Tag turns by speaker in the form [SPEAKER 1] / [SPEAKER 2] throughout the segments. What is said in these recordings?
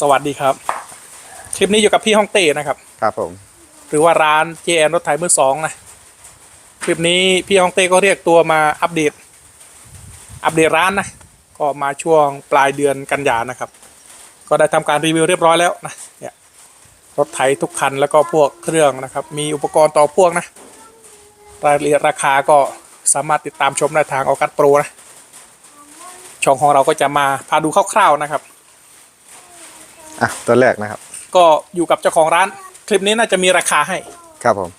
[SPEAKER 1] สวัสดีครับ คลิปนี้อยู่กับพี่ฮ่องเต้นะครับ
[SPEAKER 2] ครับผม
[SPEAKER 1] หรือว่าร้าน JN รถไถมือสองนะ คลิปนี้พี่ฮ่องเต้ก็เรียกตัวมาอัปเดต อัปเดตร้านนะ ก็มาช่วงปลายเดือนกันยานะครับ ก็ได้ทำการรีวิวเรียบร้อยแล้วนะ เนี่ยรถไถทุกคันแล้วก็พวกเครื่องนะครับ มีอุปกรณ์ต่อพ่วงนะ รายละเอียดราคาก็สามารถติดตามชมได้ทางออกัสโปรนะ ช่องของเราก็จะมาพาดูคร่าวๆนะครับ
[SPEAKER 2] อะตัวแรกนะครับ
[SPEAKER 1] ก็อยู่กับเจ้าของร้าน คลิปนี้น่าจะมีราคาให้
[SPEAKER 2] ครับผม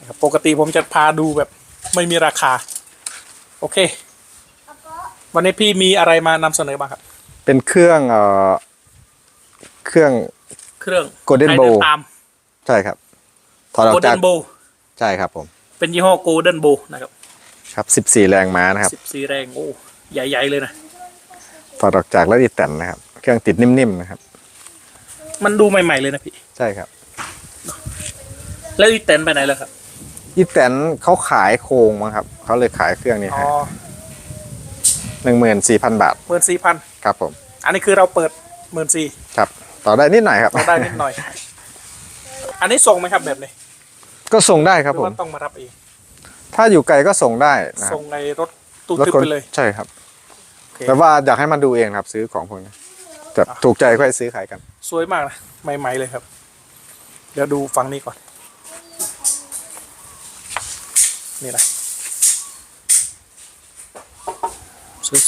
[SPEAKER 1] นะครับปกติผมจะพาดูแบบไม่มีราคา โอเค วันนี้พี่มีอะไรมานำเสนอบ้างครับ
[SPEAKER 2] เป็นเครื่องเอ่อเครื่อง
[SPEAKER 1] เครื่อง
[SPEAKER 2] Golden
[SPEAKER 1] ไทย
[SPEAKER 2] Bow
[SPEAKER 1] เดินตาม
[SPEAKER 2] ใช่ครับ ถอดออก
[SPEAKER 1] Golden
[SPEAKER 2] จาก
[SPEAKER 1] Bow
[SPEAKER 2] ใช่ครับผม
[SPEAKER 1] เป็นยี่ห้อ Golden Bow นะครับ
[SPEAKER 2] ครับ 14 แรงม้านะครับ
[SPEAKER 1] สิบสี่แรงโอ้ใหญ่ ๆ เลยนะ
[SPEAKER 2] ถอดออกจากแล้วดีแตนนะครับ เครื่องติดนิ่มๆนะครับ
[SPEAKER 1] มันดูใหม่ ๆ เลยนะพี่
[SPEAKER 2] ใช่ครับ
[SPEAKER 1] แล้วอีเต็นไปไหนแล้วครับ
[SPEAKER 2] อีแตนเขาขายโครงมั้งครับ เขาเลยขายเครื่องนี้
[SPEAKER 1] อ๋
[SPEAKER 2] ให้
[SPEAKER 1] อ
[SPEAKER 2] หนึ่งหมื่นสี่พันบาท
[SPEAKER 1] หมื่นสี่พัน
[SPEAKER 2] ครับผม
[SPEAKER 1] อันนี้คือเราเปิดหมื่นสี่
[SPEAKER 2] ครับ ต่อได้นิดหน่อยครับ
[SPEAKER 1] เราได้นิดหน่อย อันนี้ส่งไหมครับแบบนี้
[SPEAKER 2] ก็ส่งได้ค
[SPEAKER 1] ห
[SPEAKER 2] รับ
[SPEAKER 1] รือ
[SPEAKER 2] ผม
[SPEAKER 1] ว่าต้องมารับเอง
[SPEAKER 2] ถ้าอยู่ไกลก็ส่งได้นะครั
[SPEAKER 1] ส่
[SPEAKER 2] บ
[SPEAKER 1] งในรถตู้
[SPEAKER 2] รถ
[SPEAKER 1] ทึบ
[SPEAKER 2] คน
[SPEAKER 1] ไปเลย
[SPEAKER 2] ใช่ครับ
[SPEAKER 1] โอเค
[SPEAKER 2] แต่ว่าอยากให้มันดูเองครับ ซื้อของพวกนี้แบบถูกใจค่อยซื้อขายกัน
[SPEAKER 1] สวยมากนะใหม่ ๆ เลยครับ เดี๋ยวดูฝั่งนี้ก่อน นี่แหละ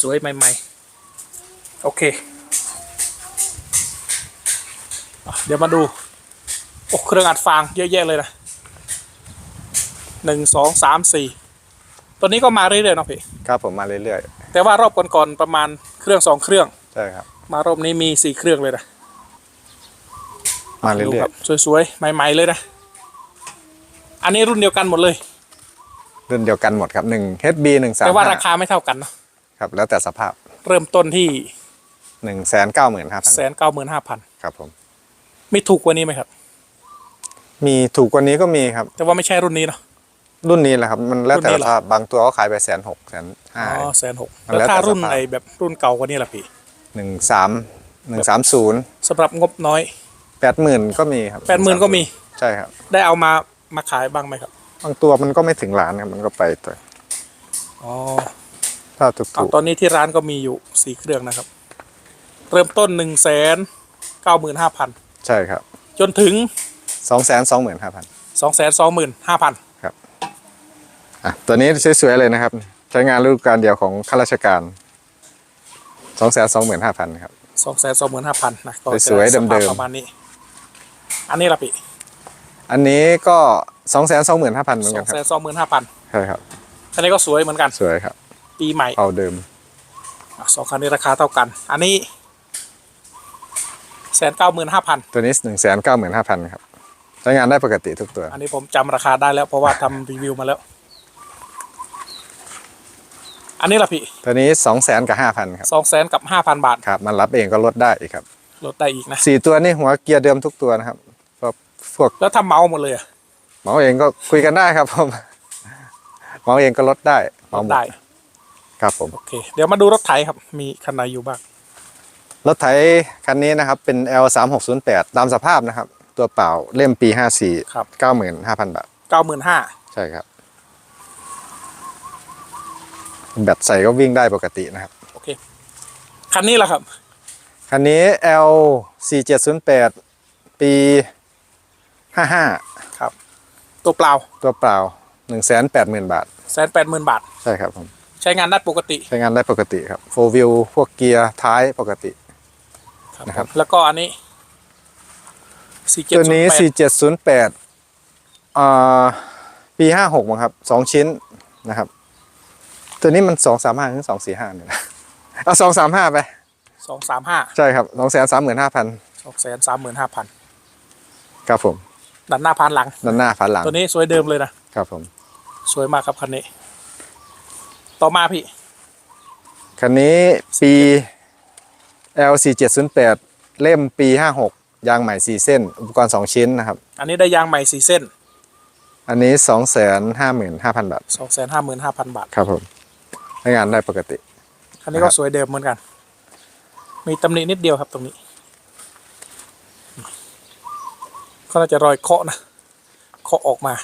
[SPEAKER 1] สวย ๆ ใหม่ ๆ โอเคอะเดี๋ยวมาดู โอ้เครื่องอัดฟางเยอะแยะเลยนะหนึ่งสองสามสี่ตัวนี้ก็มาเรื่อยๆเนาะพี่
[SPEAKER 2] ครับผมมาเรื่อย
[SPEAKER 1] แต่ว่ารอบก่อนๆประมาณเครื่องสองเครื่อง
[SPEAKER 2] ๆใช่ครับ
[SPEAKER 1] มารอบนี้มีสี่เครื่องเลยนะ
[SPEAKER 2] มาเรื่
[SPEAKER 1] ดู
[SPEAKER 2] อย
[SPEAKER 1] ครับสวยๆใหม่ๆเลยนะ อันนี้รุ่นเดียวกันหมดเลย
[SPEAKER 2] ๆรุ่นเดียวกันหมดครับหนึ่ง HB หนึ่งสาม
[SPEAKER 1] แต่ว่าราคาไม่เท่ากันเนอะ
[SPEAKER 2] ครับ แล้วแต่สภาพ
[SPEAKER 1] เริ่มต้นที่
[SPEAKER 2] หนึ่งแสนเก้าหมื่นห้าพัน
[SPEAKER 1] แสนเก้าหมื่นห้าพัน
[SPEAKER 2] ครับผม
[SPEAKER 1] ไม่ถูกกว่านี้ไหมครับ
[SPEAKER 2] มีถูกกว่านี้ก็มีครับ
[SPEAKER 1] แต่ว่าไม่ใช่รุ่นนี้เนาะ
[SPEAKER 2] รุ่นนี้แหละครับ มันแล้วแต่
[SPEAKER 1] รุ่นนี้เหรอ
[SPEAKER 2] สภาพบางตัวก็ขายไปแสนหกแสนห้า
[SPEAKER 1] อ๋อแสนหก
[SPEAKER 2] มัน
[SPEAKER 1] แล้ว
[SPEAKER 2] แล้วแต่
[SPEAKER 1] ถ้ารุ่น
[SPEAKER 2] สภาพ
[SPEAKER 1] ไอแบบรุ่นเก่ากว่านี้ล่ะพี่
[SPEAKER 2] หนึ่งสามหนึ่งสามศูนย์
[SPEAKER 1] สำหรับงบน้อย
[SPEAKER 2] แปดหมื่นก็มีครับ
[SPEAKER 1] แปดหมื่นก็มี
[SPEAKER 2] ใช่ครับ
[SPEAKER 1] ได้เอามามาขายบ้างไหมครับ
[SPEAKER 2] บางตัวมันก็ไม่ถึงล้านครับมันก็ไปตัว
[SPEAKER 1] อ๋อ
[SPEAKER 2] ถ้าถูก
[SPEAKER 1] เอา
[SPEAKER 2] ถูก
[SPEAKER 1] ตอนนี้ที่ร้านก็มีอยู่สี่เครื่องนะครับ เริ่มต้นหนึ่งแสนเก้าหมื่นห้าพัน
[SPEAKER 2] ใช่ครับ
[SPEAKER 1] จนถึง
[SPEAKER 2] สองแสนสองหมื่นห้าพัน
[SPEAKER 1] สองแสนสองหมื่นห้าพัน
[SPEAKER 2] อะตัวนี้สวยๆเลยนะครับ ใช้งานฤดูกาลเดียวของข้าราชการสองแสนสองหมื่นห้าพันครับ
[SPEAKER 1] สองแสนสองหมื่นห้าพันนะก็จะ
[SPEAKER 2] สวยๆ
[SPEAKER 1] สภาพ
[SPEAKER 2] เดิมๆ
[SPEAKER 1] ประมาณนี้ อันนี้ละพี่
[SPEAKER 2] อันนี้ก็สองแสนสองหมื่นห้าพันเหมือน
[SPEAKER 1] ส
[SPEAKER 2] กั
[SPEAKER 1] อนง
[SPEAKER 2] ค
[SPEAKER 1] แส
[SPEAKER 2] รับ
[SPEAKER 1] นสองหมื่นห้าพัน
[SPEAKER 2] ใช่ครับ
[SPEAKER 1] อันนี้ก็สวยเหมือนกัน
[SPEAKER 2] สวยครับ
[SPEAKER 1] ปีใหม่
[SPEAKER 2] เอาเดิม
[SPEAKER 1] อะสองคันนี้ราคาเท่ากัน อันนี้แสนเก้าหมื่นห้าพัน
[SPEAKER 2] ตัวนี้หนึ่งแสนเก้าหมื่นห้าพันครับใช้งานได้ปกติทุกตัว
[SPEAKER 1] อันนี้ผมจำราคาได้แล้ว เพราะว่าทำรีวิวมาแล้ว อันนี้ละพี่
[SPEAKER 2] ตัวนี้สองแสนกับห้าพันครับ
[SPEAKER 1] สองแสนกับห้าพันบาท
[SPEAKER 2] ครับ มันรับเองก็ลดได้อีกครับ
[SPEAKER 1] ลดได้อีกนะ
[SPEAKER 2] สี่ตัวนี่หัวเกียร์เดิมทุกตัวนะครับ พวกพวก
[SPEAKER 1] แล้วถ้าเมาหมดเลยอะ
[SPEAKER 2] เหมาเองก็คุยกันได้ครับผมเหมาเองก็ลดได้เห
[SPEAKER 1] ล
[SPEAKER 2] มา
[SPEAKER 1] ด
[SPEAKER 2] หมด
[SPEAKER 1] ได้
[SPEAKER 2] ครับผม
[SPEAKER 1] โอเคเดี๋ยวมาดูรถไถครับ มีคันไหนอยู่บ้าง
[SPEAKER 2] รถไถคันนี้นะครับเป็น L 3 6 0 8ตามสภาพนะครับ ตัวเปล่าเล่มปี 54
[SPEAKER 1] ครับ
[SPEAKER 2] 95,000 บาท
[SPEAKER 1] เก้าหมื่นห้า
[SPEAKER 2] ใช่ครับ แบตใส่ก็วิ่งได้ปกตินะครับ
[SPEAKER 1] โอเค คันนี้ละครับ
[SPEAKER 2] คันนี้ L 4 7 0 8ปี55
[SPEAKER 1] ครับ ตัวเปล่า
[SPEAKER 2] ตัวเปล่า180,000บาท
[SPEAKER 1] แสนแปดหมื่นบาท
[SPEAKER 2] ใช่ครับผม
[SPEAKER 1] ใช้งานได้ปกติ
[SPEAKER 2] ใช้งานได้ปกติครับโฟวิวพวกเกียร์ท้ายปกติ
[SPEAKER 1] ครับ
[SPEAKER 2] นะครับ
[SPEAKER 1] แล้วก็อันนี้สี่เจ็ด
[SPEAKER 2] ตัวนี้4708อ่าปี56มั้งครับสองชิ้นนะครับ ตัวนี้มัน235ถึง245เนี่ยนะเอา235ไป
[SPEAKER 1] สองสามห้า
[SPEAKER 2] ใช่ครับ235,000
[SPEAKER 1] สองแสนสามหมื่นห้าพัน
[SPEAKER 2] ครับผม
[SPEAKER 1] ดันหน้าพานหลัง
[SPEAKER 2] ด้านหน้าฝาหลัง
[SPEAKER 1] ตัวนี้สวยเดิมเลยนะ
[SPEAKER 2] ครับผม
[SPEAKER 1] สวยมากครับคันนี้ ต่อมาพี่
[SPEAKER 2] คันนี้ปี L4708 เล่มปี 56 ยางใหม่ 4 เส้น อุปกรณ์ 2 ชิ้นนะครับ
[SPEAKER 1] อันนี้ได้ยางใหม่สี่เส้น
[SPEAKER 2] อันนี้ 255,000 บาท
[SPEAKER 1] สองแสนห้าหมื่นห้าพันบาท
[SPEAKER 2] ครับผมใช้งานได้ปกติ
[SPEAKER 1] คันนี้ก็สวยเดิมเหมือนกัน มีตำหนินิดเดียวครับตรงนี้ ก็น่าจะรอยเคาะนะ เคาะออกมา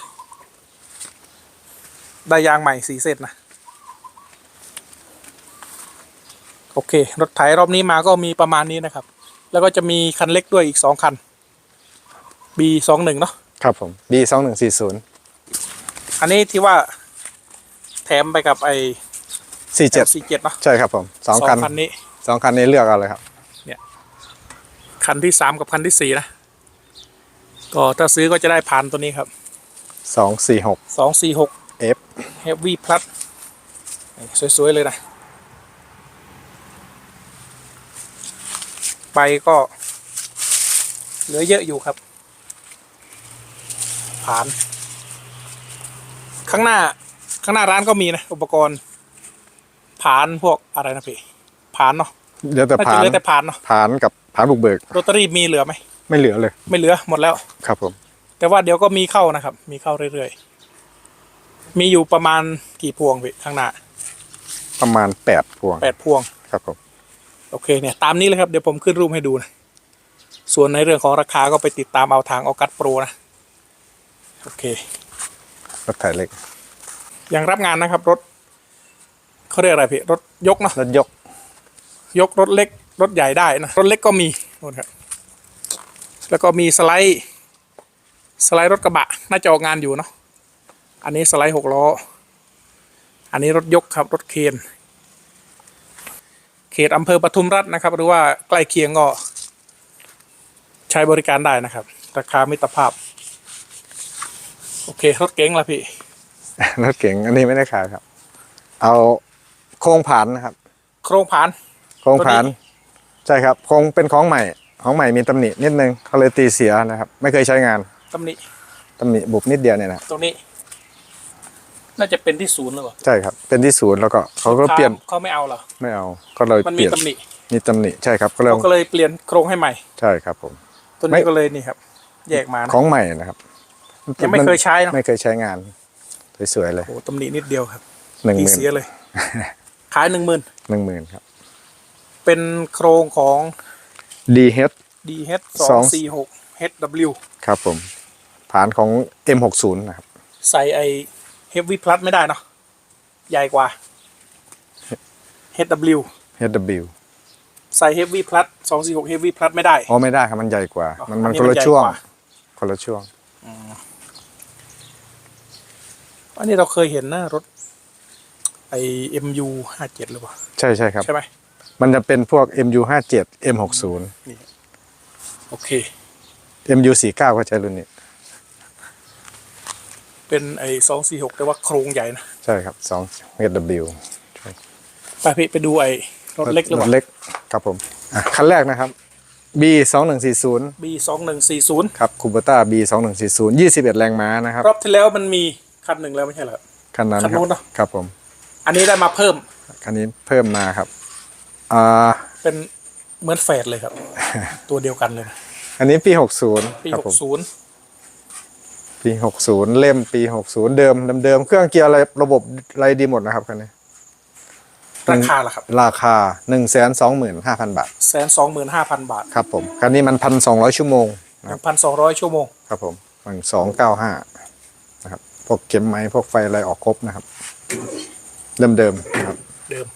[SPEAKER 1] ได้ยางใหม่สีเส้นนะ โอเค รถไถรอบนี้มาก็มีประมาณนี้นะครับ แล้วก็จะมีคันเล็กด้วยอีกสองคัน B สองหนึ่งเนาะ
[SPEAKER 2] ครับผม B สองหนึ่งสี่ศูนย์
[SPEAKER 1] อันนี้ที่ว่าแถมไปกับไอ้
[SPEAKER 2] สี่เจ็ด
[SPEAKER 1] สี่เจ็ดเนาะ
[SPEAKER 2] ใช่ครับผมสองคัน
[SPEAKER 1] คันนี้
[SPEAKER 2] สองคันนี้เลือกเอาเลยครับ
[SPEAKER 1] คันที่สามกับคันที่สี่นะ ก็ถ้าซื้อก็จะได้ผ่านตัวนี้ครับ
[SPEAKER 2] สองสี่หก
[SPEAKER 1] สองสี่หก
[SPEAKER 2] F
[SPEAKER 1] Heavy Plus สวย ๆ เลยนะ ไปก็ เหลือเยอะอยู่ครับ ผ่าน ข้างหน้า ข้างหน้าร้านก็มีนะ อุปกรณ์ผ่านพวกอะไรนะพี่ผ่านเนาะ
[SPEAKER 2] เดี๋ยวแต่
[SPEAKER 1] น่า
[SPEAKER 2] ผ่า
[SPEAKER 1] จะ
[SPEAKER 2] น
[SPEAKER 1] เหลือแต่ผ่านเนาะ
[SPEAKER 2] ผ่านกับผ่านบุกเบิก
[SPEAKER 1] โรตารี่มีเหลือไหม
[SPEAKER 2] ไม่เหลือเลย
[SPEAKER 1] ไม่เหลือหมดแล้ว
[SPEAKER 2] ครับผม
[SPEAKER 1] แต่ว่าเดี๋ยวก็มีเข้านะครับ มีเข้าเรื่อยๆ มีอยู่ประมาณกี่พวงพี่ข้างหน้า
[SPEAKER 2] ประมาณแปดพวง
[SPEAKER 1] แปดพวง
[SPEAKER 2] ครับผม
[SPEAKER 1] โอเคเนี่ยตามนี้เลยครับเดี๋ยวผมขึ้นรูปให้ดูนะ ส่วนในเรื่องของราคาก็ไปติดตามเอาทางออกัสโปรนะ โอเค
[SPEAKER 2] รถไถเล็ก
[SPEAKER 1] ยังรับงานนะครับรถเขาเรียกอะไรพี่ รถยกเนาะ
[SPEAKER 2] รถยก
[SPEAKER 1] ยกรถเล็ก รถใหญ่ได้นะ รถเล็กก็มีนู่นครับ แล้วก็มีสไลด์สไลด์รถกระบะน่าจะออกงานอยู่เนาะอันนี้สไลด์หกล้อ อันนี้รถยกครับรถเคนเขตอำเภอปทุมรัฐนะครับ หรือว่าใกล้เคียงก็ใช้บริการได้นะครับ ราคามิตรภาพ โอเค รถเก๋งละพี่
[SPEAKER 2] รถเก๋งอันนี้ไม่ได้ขายครับ เอาโครงผ่านนะครับ
[SPEAKER 1] โครงผ่าน
[SPEAKER 2] โครงผ่าน
[SPEAKER 1] ตัวนี้
[SPEAKER 2] ใช่ครับ โครงเป็นของใหม่ ของใหม่มีตำหนินิดนึงเขาเลยตีเสียนะครับ ไม่เคยใช้งาน
[SPEAKER 1] ตำหนิ
[SPEAKER 2] ตำหนิบุบนิดเดียวเนี่ยนะครับ
[SPEAKER 1] ตรงนี้ น่าจะเป็นที่ศูนย์หรือเปล่า
[SPEAKER 2] ใช่ครับ เป็นที่ศูนย์แล้วก็เขาก็เปลี่ยน
[SPEAKER 1] เขาไม่เอาเหรอ
[SPEAKER 2] ไม่เอา ก็เลย
[SPEAKER 1] มัน
[SPEAKER 2] เป
[SPEAKER 1] มี
[SPEAKER 2] ลี่ยน
[SPEAKER 1] ตำหนิ
[SPEAKER 2] มีตำหนิใช่ครับก็เลย
[SPEAKER 1] เขาก็เลยเปลี่ยนโครงให้ใหม่
[SPEAKER 2] ใช่ครับ ผม
[SPEAKER 1] ตัว
[SPEAKER 2] ไม่
[SPEAKER 1] นี้ก็เลยนี่ครับ แยกมานะ
[SPEAKER 2] ของใหม่นะครับ
[SPEAKER 1] ยังไม่เคยใช้เนอะ
[SPEAKER 2] ไม่เคยใช้งานสวยๆเลย
[SPEAKER 1] โอ้โหตำหนินิดเดียวครับ
[SPEAKER 2] หนึ่งห
[SPEAKER 1] ที
[SPEAKER 2] มื่น
[SPEAKER 1] เสียเลย ขายหนึ่งหมื่น
[SPEAKER 2] หนึ่งหมื่นครับ
[SPEAKER 1] เป็นโครงของ
[SPEAKER 2] DH
[SPEAKER 1] DH
[SPEAKER 2] ส
[SPEAKER 1] ส
[SPEAKER 2] อ
[SPEAKER 1] องงสี่หก HW
[SPEAKER 2] ครับผม ฐานของ M60 นะครับ
[SPEAKER 1] ใส่ไอ Heavy Plus ไม่ได้เนาะใหญ่กว่า HW
[SPEAKER 2] HW
[SPEAKER 1] ใส่ Heavy Plus สองสี่หก Heavy Plus ไม่ได้
[SPEAKER 2] อ๋อไม่ได้ครับมันใหญ่กว่ามันมัน
[SPEAKER 1] อั
[SPEAKER 2] คนละ
[SPEAKER 1] ใหญ่
[SPEAKER 2] ช่วง
[SPEAKER 1] กา
[SPEAKER 2] คนละช่วง
[SPEAKER 1] อันนี้เราเคยเห็นนะรถ ไอ MU ห้าเจ็ดหรือเปล่า
[SPEAKER 2] ใช่ใช่ครับ
[SPEAKER 1] ใช่ไหม
[SPEAKER 2] มันจะเป็นพวก MU57 M60
[SPEAKER 1] โอเค
[SPEAKER 2] MU49 ก็ใช้รุ่นนี้
[SPEAKER 1] เป็นไอสองสี่หกแต่ว่าโครงใหญ่นะ
[SPEAKER 2] ใช่ครับ2 HW
[SPEAKER 1] ไปพี่ไปดูไอรถเล็กหรือเป
[SPEAKER 2] ร
[SPEAKER 1] ล่า
[SPEAKER 2] ถเล็กครับผมอะคันแรกนะครับ B2140
[SPEAKER 1] B สองหนึ่งสี่ศูนย์
[SPEAKER 2] ครับคูเบต้า B2140 21 แรงม้านะครับ
[SPEAKER 1] รอบที่แล้วมันมีคันหนึ่งแล้วไม่ใช่เหรอ
[SPEAKER 2] คันนั้น
[SPEAKER 1] คัน
[SPEAKER 2] ครั
[SPEAKER 1] นู้
[SPEAKER 2] บ
[SPEAKER 1] นเนอะ
[SPEAKER 2] ครับผม
[SPEAKER 1] อันนี้ได้มาเพิ่ม
[SPEAKER 2] คันนี้เพิ่มมาครับ อ่า
[SPEAKER 1] เป็นเหมือนแฝดเลยครับ ตัวเดียวกันเลยนะ
[SPEAKER 2] อันนี้ปี60
[SPEAKER 1] ปี
[SPEAKER 2] ครับ
[SPEAKER 1] ห
[SPEAKER 2] ผ
[SPEAKER 1] ก
[SPEAKER 2] ม
[SPEAKER 1] ศูนย์
[SPEAKER 2] ปี60เล่มปี60เดิมเดิมๆเครื่องเกียร์อะไรระบบอะไรดีหมดนะครับคันนี้
[SPEAKER 1] ราคาล่ะครับ
[SPEAKER 2] ราคา125,000บาท
[SPEAKER 1] แสนสองหมื่นห้าพันบาท
[SPEAKER 2] ครับผมคันนี้มัน1,200ชั่วโมง
[SPEAKER 1] หนึ่งพันสองร้อยชั่วโมง
[SPEAKER 2] ครับผมมัน295นะครับพวกเข็มไม้พวกไฟอะไรออกครบนะครับเริ่มเดิมนะครับ
[SPEAKER 1] เดิม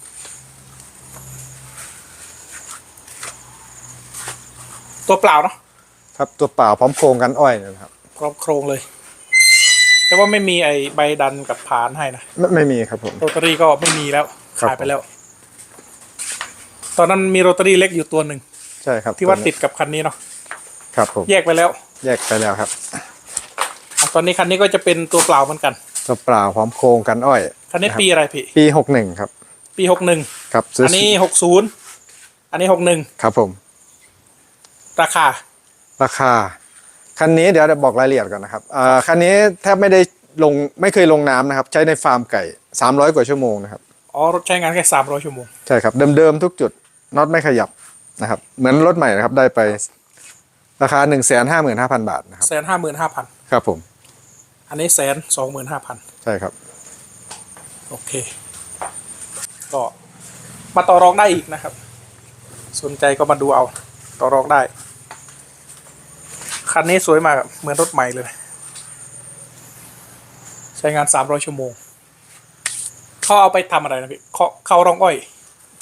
[SPEAKER 1] ตัวเปล่าเนาะ
[SPEAKER 2] ครับตัวเปล่าพร้อมโครงกันอ้อยนะครับ
[SPEAKER 1] พร้อมโครงเลย แต่ว่าไม่มีไอใบดันกับผานให้นะ
[SPEAKER 2] ไม่ไม่มีครับผม
[SPEAKER 1] โรตารี่ก็ไม่มีแล้ว
[SPEAKER 2] ครับ
[SPEAKER 1] ขายไปแล้ว ตอนนั้นมีโรตารี่เล็กอยู่ตัวหนึ่ง
[SPEAKER 2] ใช่ครับ
[SPEAKER 1] ที่ว่า
[SPEAKER 2] นี้
[SPEAKER 1] ติดกับคันนี้เนาะ
[SPEAKER 2] ครับผม
[SPEAKER 1] แยกไปแล้ว
[SPEAKER 2] แยกไปแล้วครับ
[SPEAKER 1] อะตอนนี้คันนี้ก็จะเป็นตัวเปล่าเหมือนกัน
[SPEAKER 2] ตัวเปล่าพร้อมโครงกันอ้อย
[SPEAKER 1] คันนี้
[SPEAKER 2] นะครับ
[SPEAKER 1] ปีอะไรพี่
[SPEAKER 2] ปี61ครับ
[SPEAKER 1] ปีหกหนึ่ง
[SPEAKER 2] ครับซื้
[SPEAKER 1] อันนี้หกศูนย์อันนี้หกหนึ่ง
[SPEAKER 2] ครับผม
[SPEAKER 1] ราคา
[SPEAKER 2] ราคา คันนี้เดี๋ยวจะบอกรายละเอียดก่อนนะครับอ่าคันนี้แทบไม่ได้ลงไม่เคยลงน้ำนะครับ ใช้ในฟาร์มไก่ 300 กว่าชั่วโมงนะครับ
[SPEAKER 1] อ๋อรถใช้งานแค่สามร้อยชั่วโมง
[SPEAKER 2] ใช่ครับ เดิมๆทุกจุดน็อตไม่ขยับนะครับ เหมือนรถใหม่นะครับได้ไปราคา 1 5 5 5 0 0 0บาทนะครับ
[SPEAKER 1] แสนห้าหมื่นห้าพัน
[SPEAKER 2] ครับผม
[SPEAKER 1] อันนี้แสนสองหมื่นห้าพัน
[SPEAKER 2] ใช่ครับ
[SPEAKER 1] โอเค ก็มาต่อรองได้อีกนะครับ สนใจก็มาดูเอา ต่อรองได้ คันนี้สวยมากครับเหมือนรถใหม่เลยนะใช้งานสามร้อยชั่วโมงเขาเอาไปทำอะไรนะพี่เขาเข้าร่องอ้อย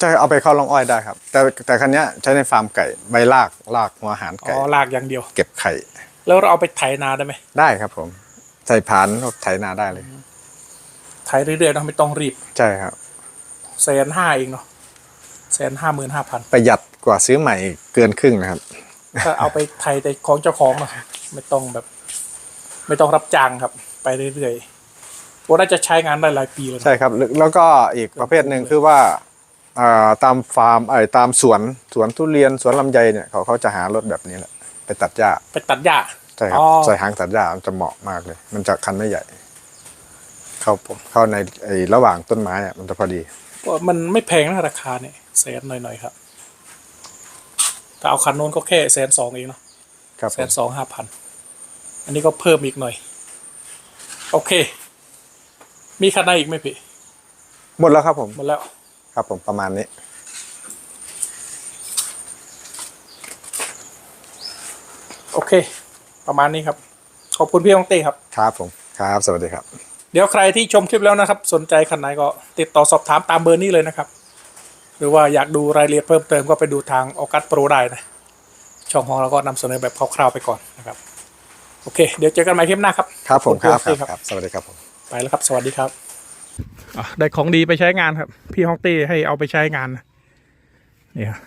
[SPEAKER 2] จะเอาไปเข้าลองอ้อยได้ครับ แต่แต่คันเนี้ยใช้ในฟาร์มไก่ใบลากลากหัวอาหาร
[SPEAKER 1] อ๋
[SPEAKER 2] ไก่
[SPEAKER 1] อลากอย่างเดียว
[SPEAKER 2] เก็บไข่
[SPEAKER 1] แล้วเราเอาไปไถนาได้ไหม
[SPEAKER 2] ได้ครับผมใส่ผานไถนาได้เลย
[SPEAKER 1] ไถเรื่อยๆเนอะไม่ต้องรีบ
[SPEAKER 2] ใช่ครับ
[SPEAKER 1] แสนห้าเองเนาะแสนห้าหมื่นห้าพัน
[SPEAKER 2] ประหยัด กว่าซื้อใหม่เกินครึ่งนะครับ
[SPEAKER 1] ถ้าเอาไปไถแต่ของเจ้าของเนอะไม่ต้องแบบ ไม่ต้องรับจ้างครับ ไปเรื่อยๆโอ้น่าจะใช้งานได้หลายปีเลยนะ
[SPEAKER 2] ใช่ครับแล้วแล้วก็อีกประเภทหนึ่งคือว่าอ่าตามฟาร์มไอ้ยตามสวนสวนทุเรียนสวนลำไยเนี่ยเขาเขาจะหารถแบบนี้แหละไปตัดหญ้า
[SPEAKER 1] ไปตัดหญ้า
[SPEAKER 2] ใช่ครับ
[SPEAKER 1] อ๋อ
[SPEAKER 2] ใส่หางตัดหญ้ามันจะเหมาะมากเลย มันจะคันไม่ใหญ่ เข้าเข้าในไอ้ระหว่างต้นไม้อะมันจะพอดี
[SPEAKER 1] ก็มันไม่แพงนะราคาเนี่ยแสนหน่อยๆครับ แต่เอาคันโน้นก็แค่แสนสองเองเนาะ
[SPEAKER 2] ครับ
[SPEAKER 1] แส
[SPEAKER 2] ผม
[SPEAKER 1] นสองห้าพันอันนี้ก็เพิ่มอีกหน่อย โอเค มีคันไหนอีกไหมพี่
[SPEAKER 2] หมดแล้วครับผม
[SPEAKER 1] หมดแล้ว
[SPEAKER 2] ครับผมประมาณนี้
[SPEAKER 1] โอเค ประมาณนี้ครับ ขอบคุณพี่ฮองเต้ครับ
[SPEAKER 2] ครับผมครับ สวัสดีครับ
[SPEAKER 1] เดี๋ยวใครที่ชมคลิปแล้วนะครับ สนใจคันไหนก็ติดต่อสอบถามตามเบอร์นี้เลยนะครับ หรือว่าอยากดูรายละเอียดเพิ่มเติมก็ไปดูทางออกัสโปรได้นะ ช่องของเราก็นำเสนอแบบคร่าวๆไปก่อนนะครับ โอเค เดี๋ยวเจอกันใหม่คลิปหน้าครับ
[SPEAKER 2] ครับผม
[SPEAKER 1] ขอบ
[SPEAKER 2] ค
[SPEAKER 1] คุ
[SPEAKER 2] รั
[SPEAKER 1] ณ
[SPEAKER 2] บ
[SPEAKER 1] พี่
[SPEAKER 2] ครับครับ สวัสดีครับผม
[SPEAKER 1] ไปแล้วครับ สวัสดีครับ ได้ของดีไปใช้งานครับ พี่ฮองเต้ให้เอาไปใช้งานนะนี่ครับ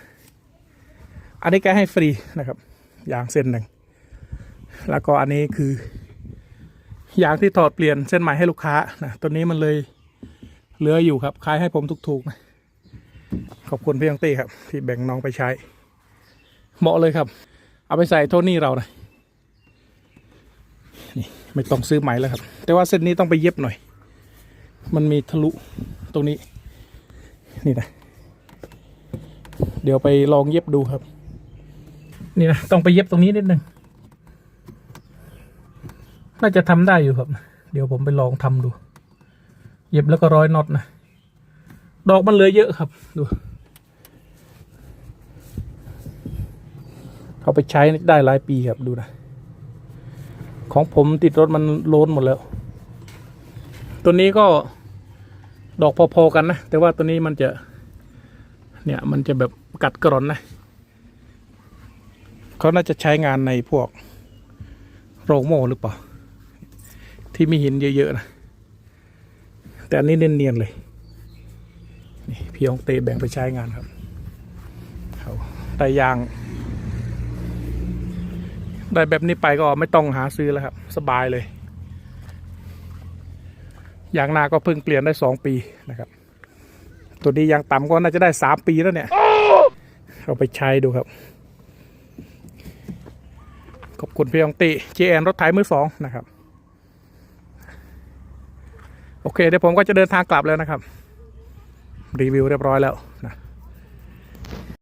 [SPEAKER 1] อันนี้แกให้ฟรีนะครับ ยางเส้นหนึ่ง แล้วก็อันนี้คือยางที่ถอดเปลี่ยนเส้นใหม่ให้ลูกค้านะตัวนี้มันเลยเหลืออยู่ครับขายให้ผมถูกๆนะ ขอบคุณพี่ฮองเต้ครับ ที่แบ่งน้องไปใช้ เหมาะเลยครับ เอาไปใส่โทนี่เรานะไม่ต้องซื้อใหม่แล้วครับ แต่ว่าเส้นนี้ต้องไปเย็บหน่อย มันมีทะลุตรงนี้ นี่นะ เดี๋ยวไปลองเย็บดูครับ นี่นะต้องไปเย็บตรงนี้นิดนึงน่าจะทำได้อยู่ครับ เดี๋ยวผมไปลองทำดู เย็บแล้วก็ร้อยน็อตนะ ดอกมันเลือเยอะครับ ดู เอาไปใช้ได้หลายปีครับดูนะ ของผมติดรถมันโล้นหมดแล้ว ตัวนี้ก็ดอกพอๆกันนะ แต่ว่าตัวนี้มันจะ เนี่ยมันจะแบบกัดกร่อนนะเขาน่าจะใช้งานในพวกโรงโม่หรือเปล่า ที่มีหินเยอะ ๆ นะ แต่อันนี้เนียนๆเลย พี่องเตแบ่งไปใช้งานครับได้ยาง ได้แบบนี้ไปก็ไม่ต้องหาซื้อแล้วครับ สบายเลยยางนาก็เพิ่งเปลี่ยนได้สองปีนะครับ ตัวนี้ยางต่ำก็น่าจะได้สามปีแล้วเนี่ยเอาไปใช้ดูครับขอบคุณพี่ยองติเจแอนรถไถมือสองนะครับ โอเคเดี๋ยวผมก็จะเดินทางกลับแล้วนะครับ รีวิวเรียบร้อยแล้วนะ